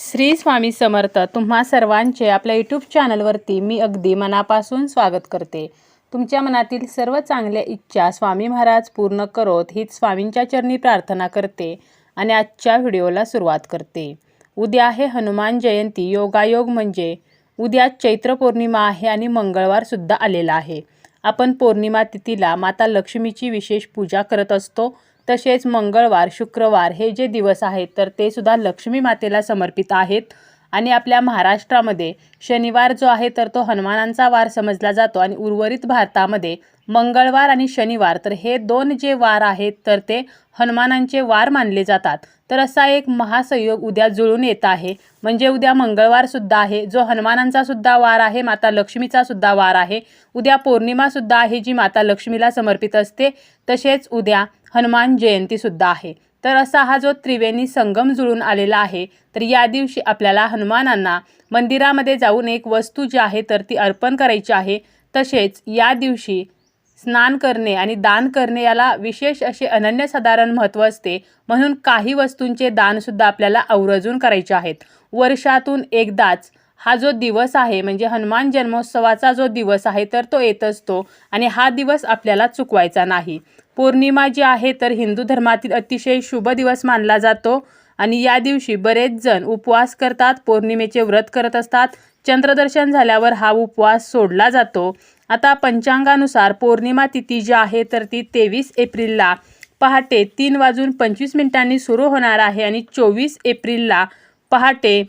श्री स्वामी समर्थ तुम्हा सर्वांचे आपल्या यूट्यूब चॅनलवरती मी अगदी मनापासून स्वागत करते. तुमच्या मनातील सर्व चांगल्या इच्छा स्वामी महाराज पूर्ण करोत हीच स्वामींच्या चरणी प्रार्थना करते आणि आजच्या व्हिडिओला सुरुवात करते. उद्या आहे हनुमान जयंती. योगायोग म्हणजे उद्या चैत्र पौर्णिमा आहे आणि मंगळवारसुद्धा आलेला आहे. आपण पौर्णिमा तिथीला माता लक्ष्मीची विशेष पूजा करत असतो. तसेच मंगळवार शुक्रवार हे जे दिवस आहेत तर ते सुद्धा लक्ष्मी मातेला समर्पित आहेत. आणि आपल्या महाराष्ट्रामध्ये शनिवार जो आहे तर तो हनुमानांचा वार समजला जातो. आणि उर्वरित भारतामध्ये मंगळवार आणि शनिवार तर हे दोन जे वार आहेत तर ते हनुमानांचे वार मानले जातात. तर असा एक महासंयोग उद्या जुळून येत आहे. म्हणजे उद्या मंगळवारसुद्धा आहे जो हनुमानांचा सुद्धा वार आहे माता लक्ष्मीचा सुद्धा वार आहे. उद्या पौर्णिमासुद्धा आहे जी माता लक्ष्मीला समर्पित असते. तसेच उद्या हनुमान जयंतीसुद्धा आहे. तर असा हा जो त्रिवेणी संगम जुळून आलेला आहे तर या दिवशी आपल्याला हनुमानांना मंदिरामध्ये जाऊन एक वस्तू जी आहे तर ती अर्पण करायची आहे. तसेच या दिवशी स्नान करणे आणि दान करणे याला विशेष असे अनन्यसाधारण महत्त्व असते. म्हणून काही वस्तूंचे दानसुद्धा आपल्याला आवर्जून करायचे आहेत. वर्षातून एकदाच हा जो दिवस आहे म्हणजे हनुमान जन्मोत्सवाचा जो दिवस आहे तर तो येत असतो आणि हा दिवस आपल्याला चुकवायचा नाही. पौर्णिमा जी आहे तर हिंदू धर्मातील अतिशय शुभ दिवस मानला जातो आणि या दिवशी बरेच जण उपवास करतात पौर्णिमेचे व्रत करत असतात. चंद्रदर्शन झाल्यावर हा उपवास सोडला जातो. आता पंचांगानुसार पौर्णिमा तिथी जी आहे तर ती तेवीस एप्रिलला. पहाटे तीन वाजून पंचवीस मिनिटांनी सुरू होणार आहे आणि चोवीस एप्रिलला पहाटे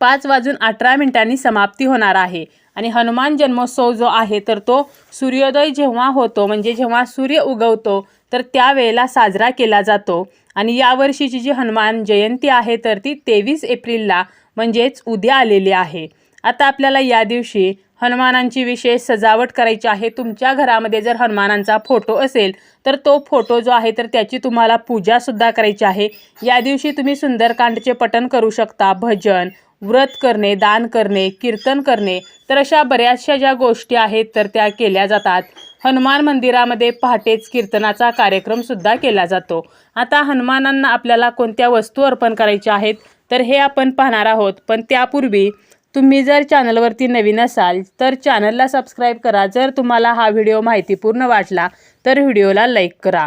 पाच वाजून अठरा मिनिटांनी समाप्ती होणार आहे. आणि हनुमान जन्मोत्सव जो आहे तर तो सूर्योदय जेव्हा होतो म्हणजे जेव्हा सूर्य उगवतो तर त्यावेळेला साजरा केला जातो. आणि यावर्षीची जी हनुमान जयंती आहे तर ती तेवीस एप्रिलला म्हणजेच उद्या आलेली आहे. आता आपल्याला या दिवशी हनुमानांची विशेष सजावट करायची आहे. तुमच्या घरामध्ये जर हनुमानांचा फोटो असेल तर तो फोटो जो आहे तर त्याची तुम्हाला पूजासुद्धा करायची आहे. या दिवशी तुम्ही सुंदरकांडचे पठण करू शकता भजन व्रत करणे दान करणे कीर्तन करणे तर अशा बऱ्याचशा ज्या गोष्टी आहेत तर त्या केल्या जातात. हनुमान मंदिरामध्ये पहाटेच कीर्तनाचा कार्यक्रमसुद्धा केला जातो. आता हनुमानांना आपल्याला कोणत्या वस्तू अर्पण करायच्या आहेत तर हे आपण पाहणार आहोत. पण त्यापूर्वी तुम्ही जर चॅनलवरती नवीन असाल तर चॅनलला सबस्क्राईब करा. जर तुम्हाला हा व्हिडिओ माहितीपूर्ण वाटला तर व्हिडिओला लाईक करा.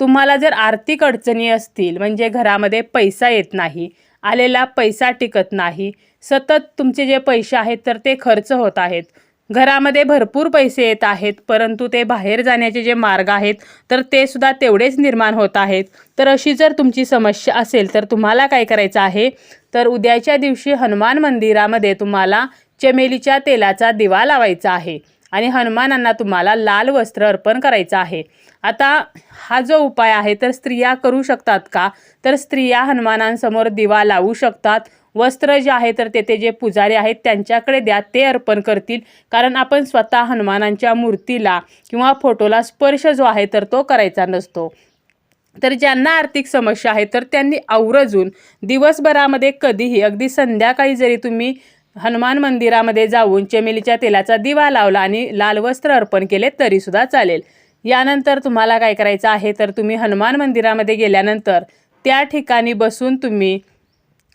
तुम्हाला जर आर्थिक अडचणी असतील म्हणजे घरामध्ये पैसा येत नाही आलेला पैसा टिकत नाही. सतत तुमचे जे पैसे आहेत तर ते खर्च होत आहेत. घरामध्ये भरपूर पैसे येत आहेत परंतु ते बाहेर जाण्याचे जे मार्ग आहेत तर ते सुद्धा तेवढेच निर्माण होत आहेत. तर अशी जर तुमची समस्या असेल तर तुम्हाला काय करायचं आहे? तर उद्याच्या दिवशी हनुमान मंदिरामध्ये तुम्हाला चमेलीच्या तेलाचा दिवा लावायचा आहे. आणि हनुमानांना तुम्हाला लाल वस्त्र अर्पण करायचं आहे. आता हा जो उपाय आहे तर स्त्रिया करू शकतात का? तर स्त्रिया हनुमानांसमोर दिवा लावू शकतात. वस्त्र जे आहे तर तेथे जे पुजारी आहेत त्यांच्याकडे द्या ते अर्पण करतील. कारण आपण स्वतः हनुमानांच्या मूर्तीला किंवा फोटोला स्पर्श जो आहे तर तो करायचा नसतो. तर ज्यांना आर्थिक समस्या आहे तर त्यांनी आवर्जून दिवसभरामध्ये कधीही अगदी संध्याकाळी जरी तुम्ही हनुमान मंदिरामध्ये जाऊन चमेलीच्या तेलाचा दिवा लावला आणि लाल वस्त्र अर्पण केले तरीसुद्धा चालेल. यानंतर तुम्हाला काय करायचं आहे? तर तुम्ही हनुमान मंदिरामध्ये गेल्यानंतर त्या ठिकाणी बसून तुम्ही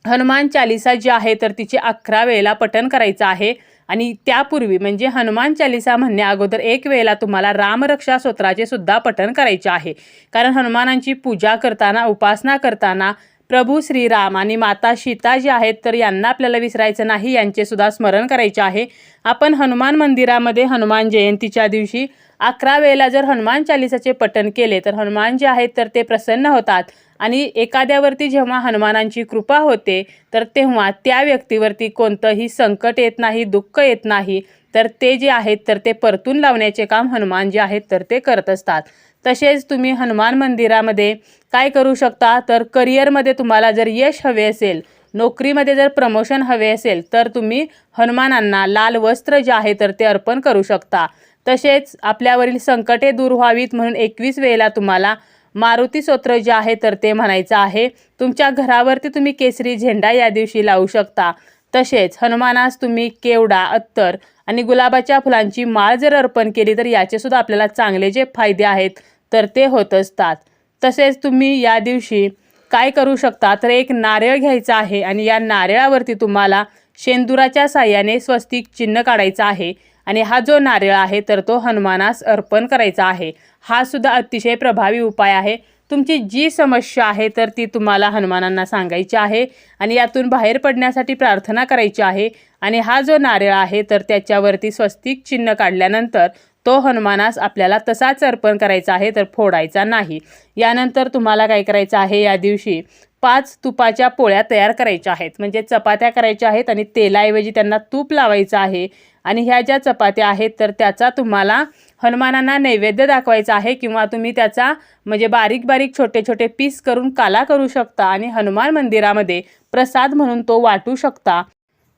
हनुमान चालिसा जी आहे तर तिचे अकरा वेळेला पठण करायचं आहे. आणि त्यापूर्वी म्हणजे हनुमान चालिसा म्हणण्या अगोदर एक वेळेला तुम्हाला रामरक्षा स्तोत्राचे सुद्धा पठण करायचे आहे. कारण हनुमानांची पूजा करताना उपासना करताना प्रभू श्रीराम आणि माता सीता जी आहेत तर यांना आपल्याला विसरायचं नाही यांचे सुद्धा स्मरण करायचे आहे. आपण हनुमान मंदिरामध्ये हनुमान जयंतीच्या दिवशी अकरा वेळेला जर हनुमान चालिसाचे पठण केले तर हनुमान जे आहेत तर ते प्रसन्न होतात. आणि एखाद्यावरती जेव्हा हनुमानांची कृपा होते तर तेव्हा त्या व्यक्तीवरती कोणतंही संकट येत नाही दुःख येत नाही. तर ते जे आहेत तर ते परतून लावण्याचे काम हनुमान जे आहेत तर ते करत असतात. तसेच तुम्ही हनुमान मंदिरामध्ये काय करू शकता? तर करिअरमध्ये तुम्हाला जर यश हवे असेल नोकरीमध्ये जर प्रमोशन हवे असेल तर तुम्ही हनुमानांना लाल वस्त्र जे आहे तर ते अर्पण करू शकता. तसेच आपल्यावरील संकटे दूर व्हावीत म्हणून एकवीस वेळेला तुम्हाला मारुती स्तोत्र जे आहे तर ते म्हणायचं आहे. तुमच्या घरावरती तुम्ही केसरी झेंडा या दिवशी लावू शकता. तसेच हनुमानास तुम्ही केवडा अत्तर आणि गुलाबाच्या फुलांची माळ जर अर्पण केली तर याचे सुद्धा आपल्याला चांगले जे फायदे आहेत तर ते होत असतात. तसेच तुम्ही या दिवशी काय करू शकता? तर एक नारळ घ्यायचा आहे आणि या नारळावरती तुम्हाला शेंदुराच्या साह्याने स्वस्तिक चिन्ह काढायचं आहे. आणि हा जो नारळ आहे तर तो हनुमानास अर्पण करायचा आहे. हा सुद्धा अतिशय प्रभावी उपाय आहे. तुमची जी समस्या आहे तर ती तुम्हाला हनुमानांना सांगायची आहे आणि यातून बाहेर पडण्यासाठी प्रार्थना करायची आहे. आणि हा जो नारळ आहे तर त्याच्यावरती स्वस्तिक चिन्ह काढल्यानंतर तो हनुमानास आपल्याला तसाच अर्पण करायचा आहे तर फोडायचा नाही. यानंतर तुम्हाला काय करायचं आहे या दिवशी पाच तुपाच्या पोळ्या तयार करायच्या आहेत. म्हणजे चपात्या करायच्या आहेत आणि तेलाऐवजी त्यांना तूप लावायचं आहे. आणि ह्या ज्या चपात्या आहेत तर त्याचा तुम्हाला हनुमानांना नैवेद्य दाखवायचा आहे किंवा तुम्ही त्याचा म्हणजे बारीक बारीक छोटे छोटे पीस करून काला करू शकता आणि हनुमान मंदिरामध्ये प्रसाद म्हणून तो वाटू शकता.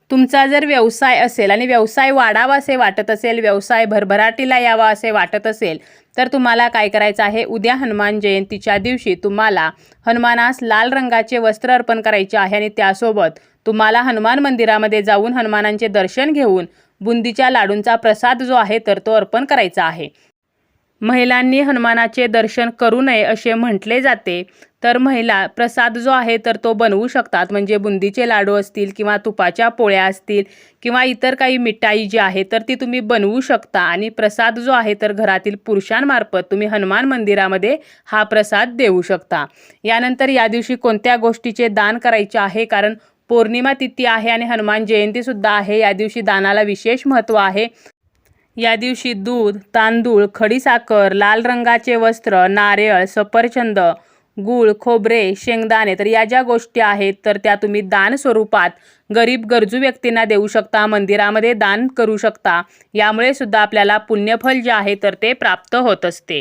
तुमचा जर व्यवसाय असेल आणि व्यवसाय वाढावा असे वाटत असेल व्यवसाय भरभराटीला यावा असे वाटत असेल तर तुम्हाला काय करायचं आहे? उद्या हनुमान जयंतीच्या दिवशी तुम्हाला हनुमानास लाल रंगाचे वस्त्र अर्पण करायचे आहे आणि त्यासोबत तुम्हाला हनुमान मंदिरामध्ये जाऊन हनुमानांचे दर्शन घेऊन बुंदीच्या लाडूंचा प्रसाद जो आहे तर तो अर्पण करायचा आहे. महिलांनी हनुमानाचे दर्शन करू नये असे म्हटले जाते. तर महिला प्रसाद जो आहे तर तो बनवू शकतात. म्हणजे बुंदीचे लाडू असतील किंवा तुपाच्या पोळ्या असतील किंवा इतर काही मिठाई जी आहे तर ती तुम्ही बनवू शकता. आणि प्रसाद जो आहे तर घरातील पुरुषांमार्फत तुम्ही हनुमान मंदिरामध्ये हा प्रसाद देऊ शकता. यानंतर या दिवशी कोणत्या गोष्टीचे दान करायचे आहे? कारण पौर्णिमा तिथी आहे आणि हनुमान जयंतीसुद्धा आहे. या दिवशी दानाला विशेष महत्त्व आहे. या दिवशी दूध तांदूळ खडीसाखर लाल रंगाचे वस्त्र नारळ सफरचंद गूळ खोबरे शेंगदाणे तर या ज्या गोष्टी आहेत तर त्या तुम्ही दान स्वरूपात गरीब गरजू व्यक्तींना देऊ शकता मंदिरामध्ये दान करू शकता. यामुळे सुद्धा आपल्याला पुण्यफल जे आहे तर ते प्राप्त होत असते.